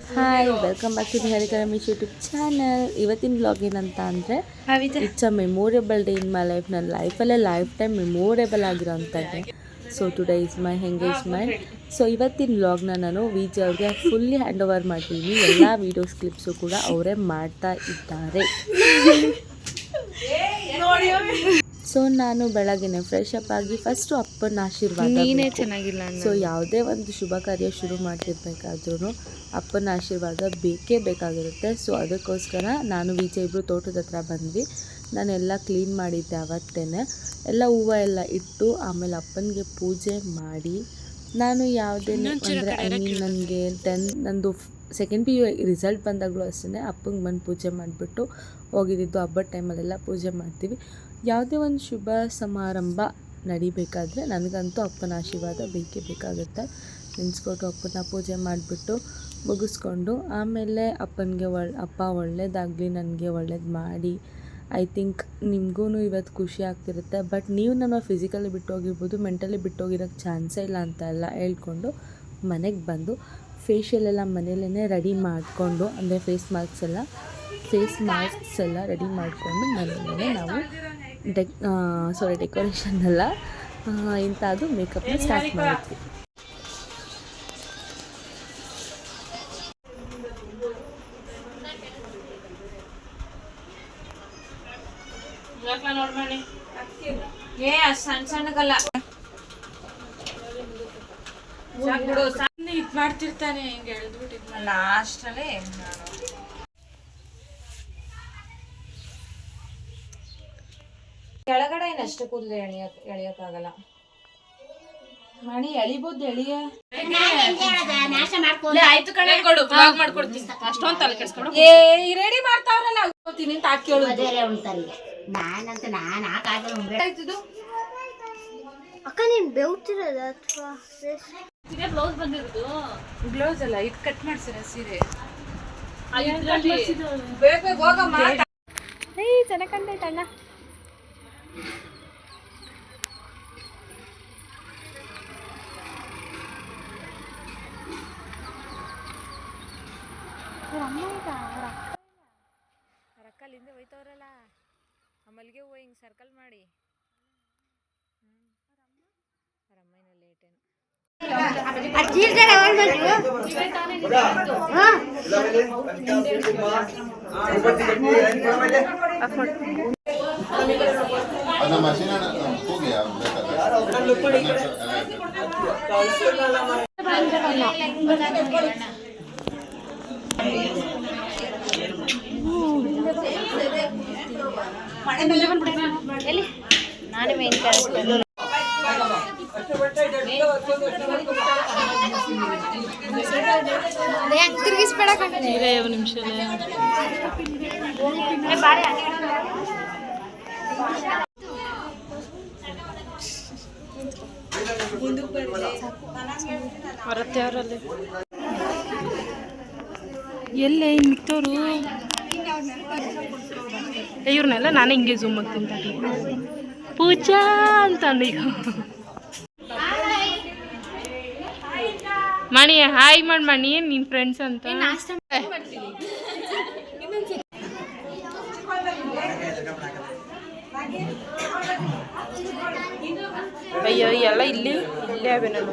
Hi welcome back to Harikara Ramesh YouTube channel ಇವತ್ತಿನ blog ಏನಂತ ಅಂದರೆ it's a memorable day in my life ನನ್ನ ಲೈಫಲ್ಲೇ life time memorable ಆಗಿರೋಂಥದ್ದೇ so today is my engagement so ಇವತ್ತಿನ ಬ್ಲಾಗ್ನ ನಾನು ವಿಜಯ್ ಅವ್ರಿಗೆ ಫುಲ್ಲಿ ಹ್ಯಾಂಡ್ ಓವರ್ ಮಾಡ್ತೀನಿ ಎಲ್ಲ ವೀಡಿಯೋಸ್ ಕ್ಲಿಪ್ಸು ಕೂಡ ಅವರೇ ಮಾಡ್ತಾ ಇದ್ದಾರೆ ಸೊ ನಾನು ಬೆಳಗ್ಗೆ ಫ್ರೆಶ್ ಅಪ್ ಆಗಿ ಫಸ್ಟು ಅಪ್ಪನ ಆಶೀರ್ವಾದ ನೀನೇ ಚೆನ್ನಾಗಿಲ್ಲ ಸೊ ಯಾವುದೇ ಒಂದು ಶುಭ ಕಾರ್ಯ ಶುರು ಮಾಡ್ತಿರ್ಬೇಕಾದ್ರೂ ಅಪ್ಪನ ಆಶೀರ್ವಾದ ಬೇಕೇ ಬೇಕಾಗಿರುತ್ತೆ. ಸೊ ಅದಕ್ಕೋಸ್ಕರ ನಾನು ವಿಜಯ್ ಇಬ್ಬರು ತೋಟದ ಹತ್ರ ಬಂದ್ವಿ. ನಾನೆಲ್ಲ ಕ್ಲೀನ್ ಮಾಡಿದ್ದೆ ಅವತ್ತೇ ಎಲ್ಲ ಹೂವು ಎಲ್ಲ ಇಟ್ಟು ಆಮೇಲೆ ಅಪ್ಪನಿಗೆ ಪೂಜೆ ಮಾಡಿ. ನಾನು ಯಾವುದೇ ಅಂದರೆ ಐ ಮೀನ್ ನನಗೆ ಟೆನ್ ನಂದು ಸೆಕೆಂಡ್ ಪಿ ಯು ರಿಸಲ್ಟ್ ಬಂದಾಗಲೂ ಅಷ್ಟೇ ಅಪ್ಪಂಗೆ ಬಂದು ಪೂಜೆ ಮಾಡಿಬಿಟ್ಟು ಹೋಗಿದ್ದಿದ್ದು ಹಬ್ಬದ ಟೈಮಲ್ಲೆಲ್ಲ ಪೂಜೆ ಮಾಡ್ತೀವಿ. ಯಾವುದೇ ಒಂದು ಶುಭ ಸಮಾರಂಭ ನಡಿಬೇಕಾದ್ರೆ ನನಗಂತೂ ಅಪ್ಪನ ಆಶೀರ್ವಾದ ಬೇಕೇ ಬೇಕಾಗುತ್ತೆ. ನೆನೆಸ್ಕೊಟ್ಟು ಅಪ್ಪನ ಪೂಜೆ ಮಾಡಿಬಿಟ್ಟು ಮುಗಿಸ್ಕೊಂಡು ಆಮೇಲೆ ಅಪ್ಪನಿಗೆ ಒಳ್ಳೆ ಅಪ್ಪ ಒಳ್ಳೇದಾಗಲಿ, ನನಗೆ ಒಳ್ಳೇದು ಮಾಡಿ. ಐ ಥಿಂಕ್ ನಿಮಗೂ ಇವತ್ತು ಖುಷಿ ಆಗ್ತಿರುತ್ತೆ. ಬಟ್ ನೀವು ನಮ್ಮ ಫಿಸಿಕಲಿ ಬಿಟ್ಟೋಗಿರ್ಬೋದು, ಮೆಂಟಲಿ ಬಿಟ್ಟೋಗಿರೋಕ್ಕೆ ಚಾನ್ಸೇ ಇಲ್ಲ ಅಂತ ಎಲ್ಲ ಹೇಳ್ಕೊಂಡು ಮನೆಗೆ ಬಂದು ಫೇಶಿಯಲ್ ಎಲ್ಲ ಮನೇಲೇ ರೆಡಿ ಮಾಡಿಕೊಂಡು, ಅಂದರೆ ಫೇಸ್ ಮಾಸ್ಕ್ಸ್ ಎಲ್ಲ, ಫೇಸ್ ಮಾಸ್ಕ್ಸ್ ಎಲ್ಲ ರೆಡಿ ಮಾಡಿಕೊಂಡು ಮನೆಯಲ್ಲೇ ನಾವು ಡೆಕ್ ಸಾರಿ ಡೆಕೋರೇಷನ್ ಅಲ್ಲ. ಇಂಥದ್ದು ಮೇಕಪ್ನ ಸ್ಟಾರ್ಟ್ ಮಾಡಿದ್ವಿ. ಏ ಸಣ್ಣ ಸಣ್ಣಗಲ್ಲ. ಸಣ್ಣ ಇದ್ ಮಾಡ್ತಿರ್ತಾನೆ ಹಿಂಗೆ ಎಳ್ದ್ಬಿಟ್ಟಿದ್ನ ಲಾಸ್ಟಲ್ಲಿ ಕೆಳಗಡೆ ಅಷ್ಟು ಕೂದಲು ಎಳಿಯಕ್ ಎಳಿಯಕ್ಕಾಗಲ್ಲ. ಮಣಿ ಎಳಿಬೋದು ಎಳಿಯ. ಆಯ್ತು ಕಣೆ. ಕೊಡು ಬ್ಲಾಗ್ ಮಾಡ್ಕೊಡ್ತೀನಿ. ಅಷ್ಟೊಂದು ತಲೆ ಕೆಡ್ಸ್ಕೊಡು ಏ ರೆಡಿ ಮಾಡ್ತಾವ್ರಲ್ಲ ಹೋಗ್ತೀನಿ ಅಂತ ಹಾಕಿ ಹೇಳುದು. ನಾನಂತ ನಾನು ಅಕ್ಕ ನೀನ್ ಬೆವ್ತಿರೋದ ಅಥವಾ ಬ್ಲೌಸ್ ಅಲ್ಲ ಇದು ಕಟ್ ಮಾಡ್ಸಿರ ಸೀರೆ. ಬೇಗ ಬೇಗ ಹೋಗಮ್ಮ. ಚೆನ್ನಾಗ್ ಕಂಡೈತೆ ಅಣ್ಣ ರಕ್ಕಲ್ಲಿಂದ ಹೋಯ್ತವ್ರಲ್ಲ ಆ ಮಲ್ಲಿಗೆ ಹೂವು ಹಿಂಗೆ ಸರ್ಕಲ್ ಮಾಡಿ ಅಮ್ಮನ ಲೇಟೇನು ಮಷೀನ್ ಹೋಗಿ ನಾನೇ ಮೇನ್ ಕ್ಯಾರೆಕ್ಟರ್ ತಿರುಗಿಸ್ಬೇಡ ನಿಮಿಷ ಎಲ್ಲೇ ಇಂಥವ್ರು ಇವ್ರನ್ನೆಲ್ಲ ನಾನು ಹಿಂಗೆ ಝೂಮ್ ತಡಿ. ಪೂಜಾ ಅಂತ ಅಂದ ಈಗ. ಮಣಿ ಹಾಯ್ ಮಾಡಿ ಮಣಿ ನಿನ್ ಫ್ರೆಂಡ್ಸ್ ಅಂತ? ಅಯ್ಯೋ ಎಲ್ಲ ಇಲ್ಲಿ ಇಲ್ಲೇ ಅವೆ ನಾನು.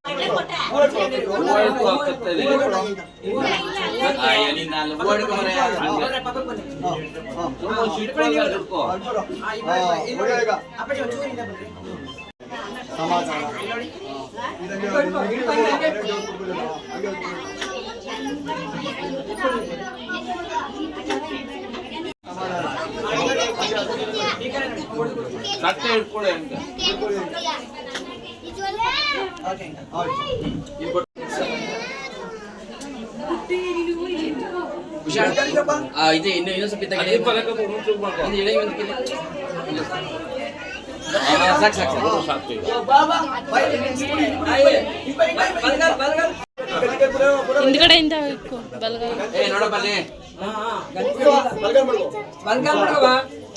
ಕಟ್ಟೆ ಇಟ್ಕೊಳ್ಳಿ ಅಂತ ಆ, ಇದು ಇನ್ನು ಇನ್ನೊಂದು ಸ್ವಲ್ಪ ಇದ್ದಾಗೆ. ಇದು ಎಳೆ ಒಂದು ಕಿಲಿ. ಸಾಕು ಸಾಕು ಸಾಕು. ಹಿಂದ್ಗಡೆಯಿಂದ ಇಕ್ಕು ಬಲಗೈ ಏ ನೋಡಪ್ಪ ಅಲ್ಲಿ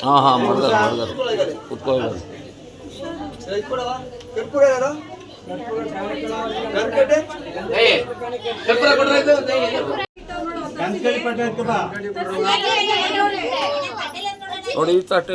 ಹಾ ಹಾ ಮಾಡ್ದಾರ ಮಾಡ್ದಾರ ಕುತ್ಕೊಳ್ಳಿ ಏ ಕರ್ಪೂರ ಕೊಡ್ರಿ ಇದು. ನೋಡಿ ಈ ತಟ್ಟೆ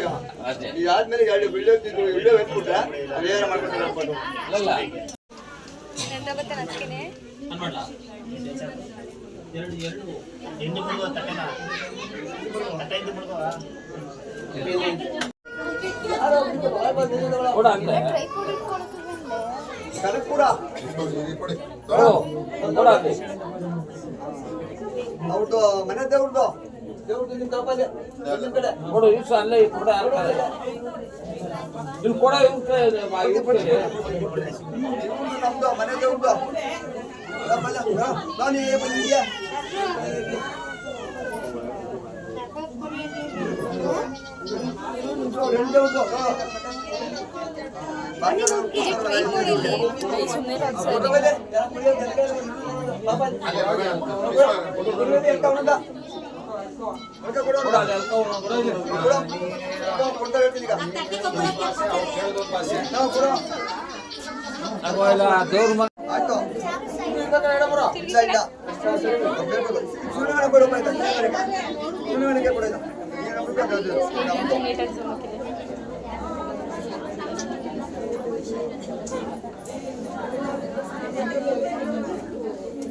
ಅಷ್ಟೇ. ಆದ್ಮೇಲೆ ಎರಡು ವಿಡಿಯೋ ವಿಡಿಯೋ ಎತ್ಬಿಟ್ರೆ ಅದೇನಾರ ಮಾಡ್ಕೊಂಡು ಇಲ್ಲಿ ಕೊಡಿ. ಕೊಡ. ಅಂತೆ ಅವ್ರದ್ದು ಮನೆ ದೇವ್ರದ್ದು ದೇವ್ರದ್ದು ನಿಮ್ ತಪ್ಪದೆ ನಿಮ್ ಕಡೆ ಕೊಡು ಇಷ್ಟು ಅಲ್ಲೇ ಕೊಡ ಹಾಕ್ತಾರೆ. ಇಲ್ಲಿ ಕೊಡ ಇವ್ಕೆ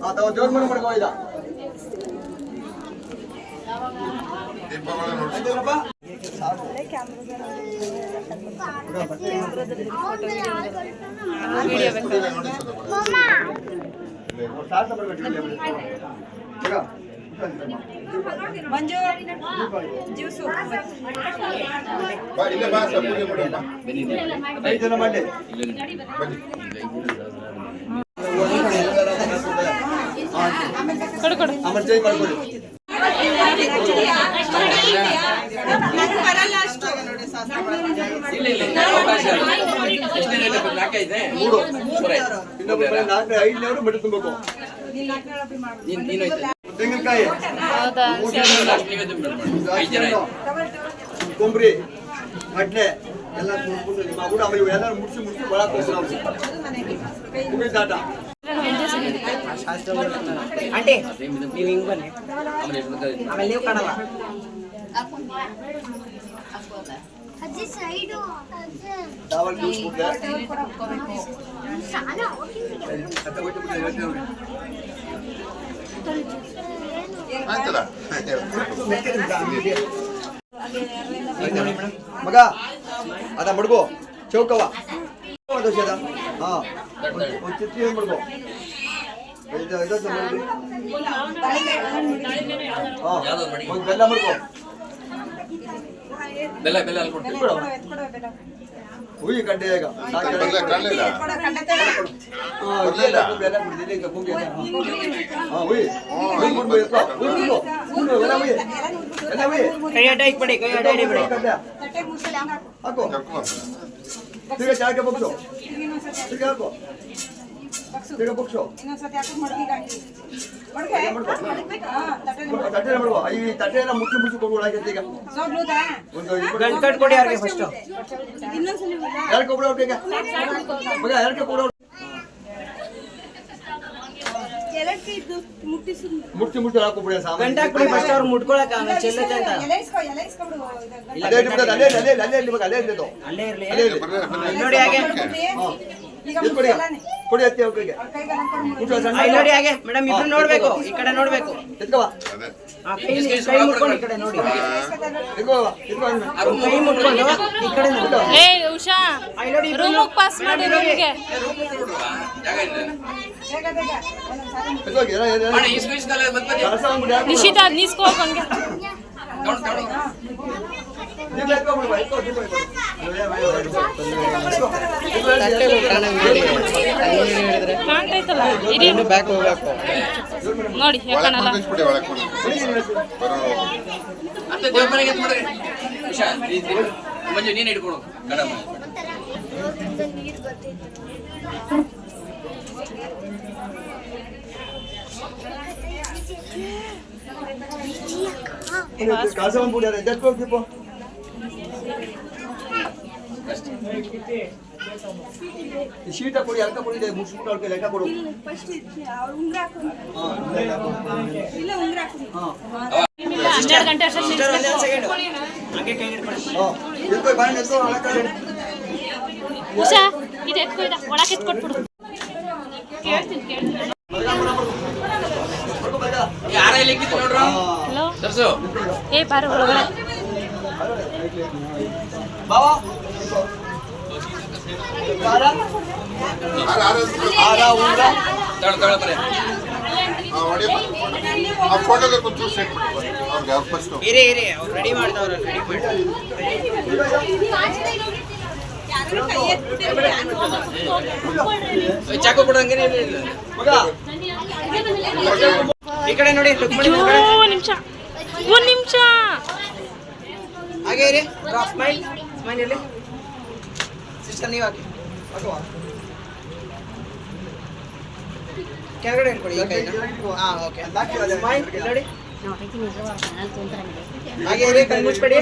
ಆ ತಾವ ಜೋರ್ ಮಾಡಿ ಮಾಡ್ಕೋ ಇಲ್ಲ ದೀಪಗಳ ನೋಡಿ ಆಯ್ತೇನಪ್ಪ ನೋಡಿ ಸ್ವಲ್ಪ ಸಾರ್ಥ ಬರ್ಬೇಕು ಈಗ ಬಾ ಇಲ್ಲೇ ಬಾ ಸ್ವಲ್ಪ ಪೂಜೆ ಮಾಡೋಣ ಐದು ಜನ ಮಾಡಿ ಬನ್ನಿ ಕೊಡು ಕೊಡು ಆಮೇಲೆ ಚೇಂಜ್ ಮಾಡ್ಕೊಳ್ಳಿ ಕೊಬ್ಬರಿ ಕಡ್ಲೆ ಎಲ್ಲ ತುಂಬ್ಕೊಂಡು ನಿಮ್ಮ ಕೂಡ ಇವೆಲ್ಲ ಮುಡ್ಸಿ ಮುಡ್ಸಿ ಒಳಗೆ ನಾವು ಕುಡಿ ದಾಟ ಅದೇ ಇದು. ಆಮೇಲೆ ಎಷ್ಟು ಬೇಕಾದ್ರೆ ಅಜ್ಜಿ ಸೈಡು ದಾವಲ್ ಜ್ಯೂಸ್ ಕುಡ್ದೆ ಸಾಲ ಹೋಗಿದ್ದೀನಿ ಅತ್ತ ಬಿಟ್ಟು ಬಿಟ್ಟು ಹೇಳ್ತೀನಿ ಅವ್ರಿಗೆ. ಆಯ್ತಲ್ಲ ಮಗ ಅದ ಮಡ್ಗು ಚೌಕವ ದೋಸೆ ಅದ ಹಾ ಒಂದು ಚಿತ್ರಿ ಮಡ್ಗು ಇದು ಇದೊಂದು ಮಾಡ್ರಿ ಹಾ ಯಾವ್ದು ಮಡಿ? ಒಂದು ಬೆಲ್ಲ ಮಡ್ಗು ಬೆಲ್ಲ ಬೆಲ್ಲ ಅಲ್ಲಿ ಕೊಡ್ತೀನಿ ಹುಯಿ ಕಡ್ಡೆ ಈಗ ನಾಲ್ಕು ಕಡಲೆ ಕಡಲೆ ಇಲ್ಲ ಹಾ, ಇಲ್ಲ, ಇಲ್ಲ, ಬೆಲ್ಲ ಕುಡ್ದಿಲ್ಲ, ಈಗ ಕುಂಬಿ ಇದೆ. ಹಾ, ಹುಯಿ. ಹುಯಿ ಕುಡ್ದು ಎತ್ಕೊ. ಹುಯಿ ಕುಡ್ದು. ಕುಡ್ದು, ಎಲ್ಲ ಹುಯಿ. ಎಲ್ಲ ಹುಯಿ. ಕಡ್ಲೆ. ಹಾಕು ಕರ್ಕೊ ತಿರ್ಗಾ ಚಾಕೆ ಬಗ್ಸು ತಿರ್ಗಾ ಹಾಕು ತಿರ್ಗಾ ಬಗ್ಸು ತಟ್ಟೆ ಮಾಡುವ ಈ ತಟ್ಟೆನ ಮುಚ್ಚಿ ಮುಚ್ಚಿ ಕೊಡುವ ಆಗೈತೆ ಈಗ ಗಂಟೆ ಕೊಡಿ ಯಾರಿಗೆ ಫಸ್ಟ್ ಕೊಬ್ರ ಈಗ? ಮಗ ಯಾರಿಗೆ ಕೊಬ್ರ ಮುಟ್ಟಿ ಮುಟ್ಟಿ ಹಾಕೋಬಿಡಿ ಸಾಮಾನ್ಯ ಗಂಟೆ ಹಾಕ್ಬಿಡಿ ಫಸ್ಟ್ ಅವ್ರು ಮುಟ್ಕೊಳಕ ಚೆಲ್ಲುತ್ತೆ ಅಂತ. ಅಲ್ಲೇ ಅಲ್ಲೇ ಅಲ್ಲೇ ಅಲ್ಲೇ ಅಲ್ಲೇ ಇರ್ಲಿ. ಅಲ್ಲೇ ಇರ್ಲಿ ನೋಡಿ ಹಾಗೆ. ಇದು ಕೊಡಿ ಎತ್ತಿ ಅವ್ರಿಗೆ ನೋಡಿ ಹಾಗೆ. ಮೇಡಮ್ ಇಬ್ರು ನೋಡ್ಬೇಕು. ಈ ಕಡೆ ನೋಡ್ಬೇಕು. ಆ, ಕೈ ಕೈ ಮುಟ್ಕೊಂಡು ಈ ಕಡೆ ನೋಡಿ. ಎತ್ಕವ ಎತ್ಕವ ಕೈ ಮುಟ್ಕೊಂಡು ಈ ಕಡೆ ನೋಡಿ. ಏ ಉಷಾ ರೂಮಿಗೆ ಪಾಸ್ ಮಾಡಿ ರೂಮಿಗೆ ನಿಶಿತಾ ನೀಸ್ಕೋ ಹಂಗೆ. ಕಾಣ್ತೈತಲ್ಲ ಇರಿ ನೋಡಿ ಒಳಗೆ ಯಾಕಣಲ್ಲ ಕುಂದಿಸ್ಬಿಡಿ ಒಳಗೆ ಕುಂದಿಸ್ಬಿಡಿ ಬರೋ ಅಂತ ದೇವ್ರ ಮನೆಗೆ ಎತ್ತು ಮಾಡ್ರಿ ಉಷಾ ನೀ- ನೀ- ಮಂಜು ನೀನು ಹಿಡ್ಕೊಡು ಕಡಮ ಯಾರು ಎತ್ಕೋ ದೀಪ. ಈ ಶೀಟ ಕೊಡಿ ಅಲ್ಕ ಕೊಡಿ ಮುಗಿಸ್ಬಿಟ್ಟು ಅವ್ರಿಗೆ ಲೆಕ್ಕ ಕೊಡು ಹನ್ನೆರಡು ಗಂಟೆ ಉಷಾ ಇದು ಎತ್ಕೊ ಇದ ಒಳಗೆ ಎತ್ಕೊಟ್ಬಿಡು ಕೇಳ್ತೀನಿ ಕೇಳ್ತೀನಿ ಯಾರ ಇಲ್ಲಿ ಹಲೋ ಸರ್ಸು ಏ ಬಾರ ಒಳಗಡೆ ಇರಿ ಇರಿ. ಅವ್ರು ರೆಡಿ ಮಾಡ್ತಾವ್ರ ರೆಡಿ ಮಾಡಿ ಚಾಕು ಇಲ್ಲ ಮಗ. ಈ ಕಡೆ ನೋಡಿ. ಒಂದು ನಿಮಿಷ. ಒಂದು ನಿಮಿಷ. ಹಾಗೆ ಇರಿ. ಸ್ಮೈಲ್ ಸ್ಮೈಲ್ ಇರಲಿ. ಸಿಸ್ಟರ್ ನೀವು ಹಾಕಿ. ಕೆಳಗಡೆ ಇಟ್ಕೊಳ್ಳಿ ಈ ಕೈನ. ಹಾಂ ಓಕೆ ಸ್ಮೈಲ್ ಇಲ್ಲಿ ನೋಡಿ. ಹಾಗೆ ಇರಿ ಕಣ್ಣು ಮುಚ್ಬೇಡಿ.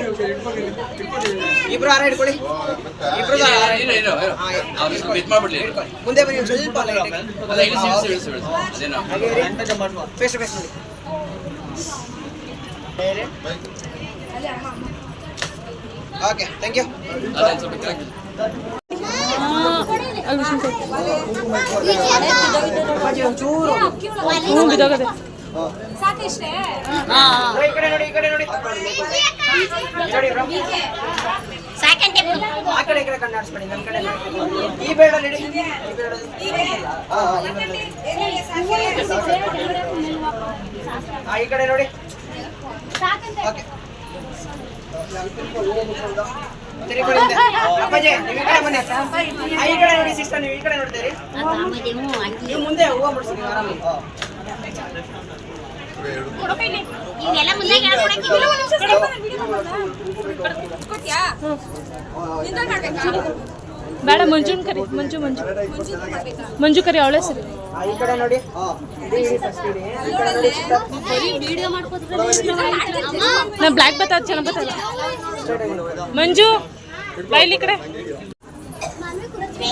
ಇಬ್ರು ಹಾರ ಹಿಡ್ಕೊಳ್ಳಿ. ಇಬ್ರು ಮುಂದೆ ಬನ್ನಿ ಸ್ವಲ್ಪ ಫೇಸ್ ಟು ಫೇಸ್ ನೋಡಿ ಓಕೆ ಥ್ಯಾಂಕ್ ಯು ಅದೊಂದು ಸ್ವಲ್ಪ ಕೆಳಗೆ ಅಪ್ಪಾಜಿ ಒಂಚೂರು ಹ್ಞೂ ಬಿದ್ದೋಗದೆ ಈ ಕಡೆ ನೋಡಿ ಈ ಕಡೆ ನೋಡಿ ನೋಡಿ bro. ಆ ಕಡೆ ಈ ಕಡೆ ಕಣ್ಣಾಡಿಸ್ಬೇಡಿ ನನ್ನ ಕಡೆ ನೋಡಿ. ಈ ಬೇಡ ನಡಿ ಈ ಬೇಡ ಹಾ, ಹಾ, ಈ ಬೇಡ. ಹಾ, ಈ ಕಡೆ ನೋಡಿ ಓಕೆ ತಿರುಗಿ ಹಿಂದೆ. ಅಪ್ಪಾಜಿ ನೀವು ಈ ಕಡೆ ನೋಡಿ ಸಿಸ್ಟರ್ ನೀವು ಈ ಕಡೆ ನೋಡ್ತೀರಿ ನೀವು ಮುಂದೆ ಹೂವು ಮುಡಿಸಿ ನೀವು ಆರಾಮಾಗಿ ಇವೆಲ್ಲ ಮುಂದೆ ಹೇಳ್ಕೊಡಕ್ಕಿಲ್ಲ ಬೇಡ ಮಂಜುನ್ ಕರಿ ಮಂಜು ಮಂಜು. ಮಂಜು ಕರಿ ಅವಳೇ ಸರಿ. ಹಾ, ಈ ಕಡೆ ನೋಡಿ. ನಾ ಬ್ಲ್ಯಾಕ್ ಬತ್ತ ಚೆನ್ನಾಗಿ ಬತ್ತಲ್ಲ. ಮಂಜು ಬೈಲಿ ಈ ಕಡೆ. ಈ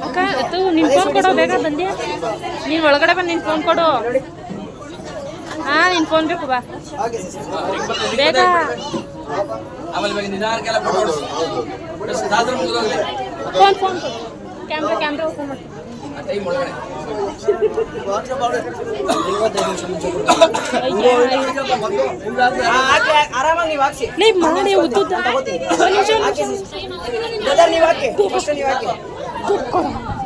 ಅಕ್ಕ ಅದು ನಿನ್ ಫೋನ್ ಕೊಡೋ ಬೇಗ ಬಂದಿ ನೀನ್ ಒಳಗಡೆ ಬಂದು ನಿನ್ ಫೋನ್ ಕೊಡು ಹಾ ನಿನ್ ಫೋನ್ ಬೇಕು ಬಾ. ಬೇಗ phone phone camera camera open ಮಾಡಿ ಆರಾಮಾಗಿ ನೀವು ಹಾಕ್ಸಿ ಲೇ ಮಾಡಿ ಉದ್ದುದ್ದ ಫಸ್ಟ್ ನೀವು ಹಾಕಿ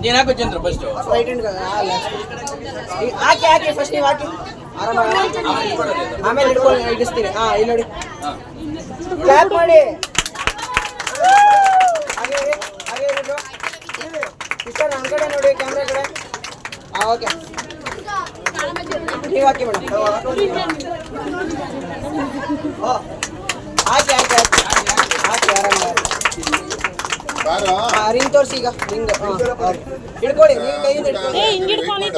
ನೀನು ಹಾಕು ಚಂದ್ರ ಫಸ್ಟ್ ರೈಟ್ ಹಾಕಿ ಫಸ್ಟ್ ನೀವು ಹಾಕಿ ಆರಾಮಾಗಿ ಆಮೇಲೆ ಹಿಡ್ಕೊಂಡು ಇಡಿಸ್ತೀರಿ ಹಾ ಇಲ್ಲಿ ನೋಡಿ ಕ್ಲಾಪ್ ಮಾಡಿ ಹಾಗೆ ಹಾಗೆ ಇಷ್ಟ ಸಿಸ್ಟರ್ ಕಡೆ ನೋಡಿ ಕ್ಯಾಮ್ರಾ ಕಡೆ ಓಕೆ. ನೀವು ಹಾಕಿ ಮೇಡಮ್ ಹಾಕಿ ಹಾಕಿ ಹಾಕಿ. ಹಾಕಿ ಆರಾಮಾಗಿ ಬಾರೋ. ಹಾ ರಿಂಗ್ ತೋರಿಸಿ ಈಗ ರಿಂಗ್ ಹಿಡ್ಕೊಳ್ಳಿ ನೀವು ಕೈಯಿಂದ ಹಿಡ್ಕೊಳ್ಳಿ.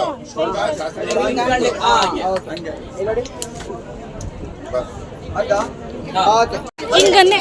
ಹಾ ಓಕೆ. ನೋಡಿ? ಓಕೆ. ಹಿಂಗನ್ನೆ.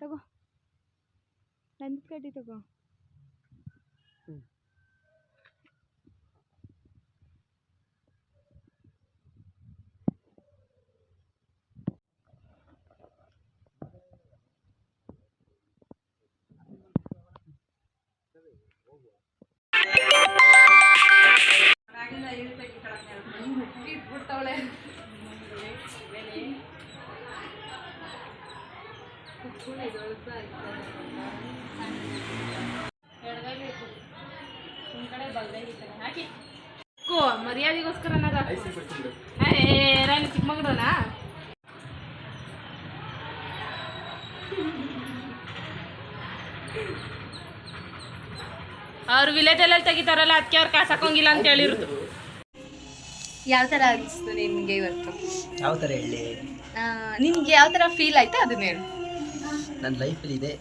ತಗೋ. ನಂದು ಕಡ್ಡಿ ತಗೋ. ಮರ್ಯಾದೆಗೋಸ್ಕರ ರಾಣಿ ಚಿಕ್ಕಮಗಳೂರ ಅವ್ರು ಎಲ್ಲ ತೆಗಿತಾರಲ್ಲ ಅದಕ್ಕೆ ಅವ್ರು ಕಾಸು ಹಾಕೋಂಗಿಲ್ಲ ಅಂತ ಹೇಳಿರೋದು. ಯಾವ ಥರ ಅನಿಸ್ತು ನಿಮ್ಗೆ ಇವತ್ತು? ಯಾವ ಥರ ಹೇಳಿ? ನಿನಗೆ ಯಾವ ಥರ ಫೀಲ್ ಆಯ್ತಾ ಅದನ್ನ ಹೇಳು. ನನ್ನ ಲೈಫಲ್ಲಿ ಇದೆ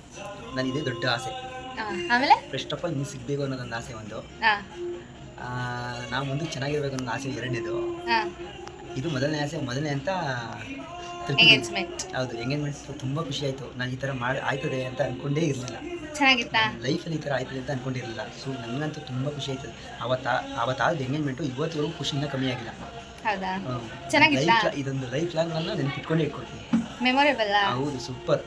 ನನ್ನ ಇದೇ ದೊಡ್ಡ ಆಸೆ. ಆಮೇಲೆ? ಫಸ್ಟ್ ಆಫ್ ಆಲ್ ನೀವು ಸಿಗಬೇಕು ಅನ್ನೋದು ನನ್ನ ಆಸೆ ಒಂದು. ನಾವು ಮುಂದೆ ಚೆನ್ನಾಗಿರ್ಬೇಕು ಅನ್ನೋ ಆಸೆ ಎರಡನೇದು. ಇದು ಮೊದಲನೇ ಆಸೆ ಮೊದಲನೇ ಅಂತ. ಎಂಗೇಜ್ಮೆಂಟ್ ಹೌದು ಎಂಗೇಜ್ಮೆಂಟ್ ತುಂಬ ಖುಷಿ ಆಯಿತು. ನಾನು ಈ ಥರ ಮಾಡಿ ಆಯ್ತದೆ ಅಂತ ಅನ್ಕೊಂಡೇ ಇರಲಿಲ್ಲ. ಚೆನ್ನಾಗಿತ್ತಾ? ಲೈಫಲ್ಲಿ ಈ ಥರ ಆಯ್ತದೆ ಅಂತ ಅನ್ಕೊಂಡಿರಲಿಲ್ಲ. ಸೊ ನನಗಂತೂ ತುಂಬ ಖುಷಿ ಆಯ್ತದೆ. ಅವತ್ತ ಅವತ್ತಾದ ಎಂಗೇಜ್ಮೆಂಟು ಇವತ್ತಿಗೂ ಖುಷಿಯಿಂದ ಕಮ್ಮಿ ಆಗಿಲ್ಲ. ಹೌದಾ. ಚೆನ್ನಾಗಿತ್ತಾ? ಇದೊಂದು ಲೈಫ್ ಲಾಂಗ್ ನಾನು ನೆನಪಿಟ್ಕೊಂಡೇ ಇಟ್ಕೊಳ್ತೀನಿ. ಮೆಮೊರೇಬಲ್ ಹೌದು ಸೂಪರ್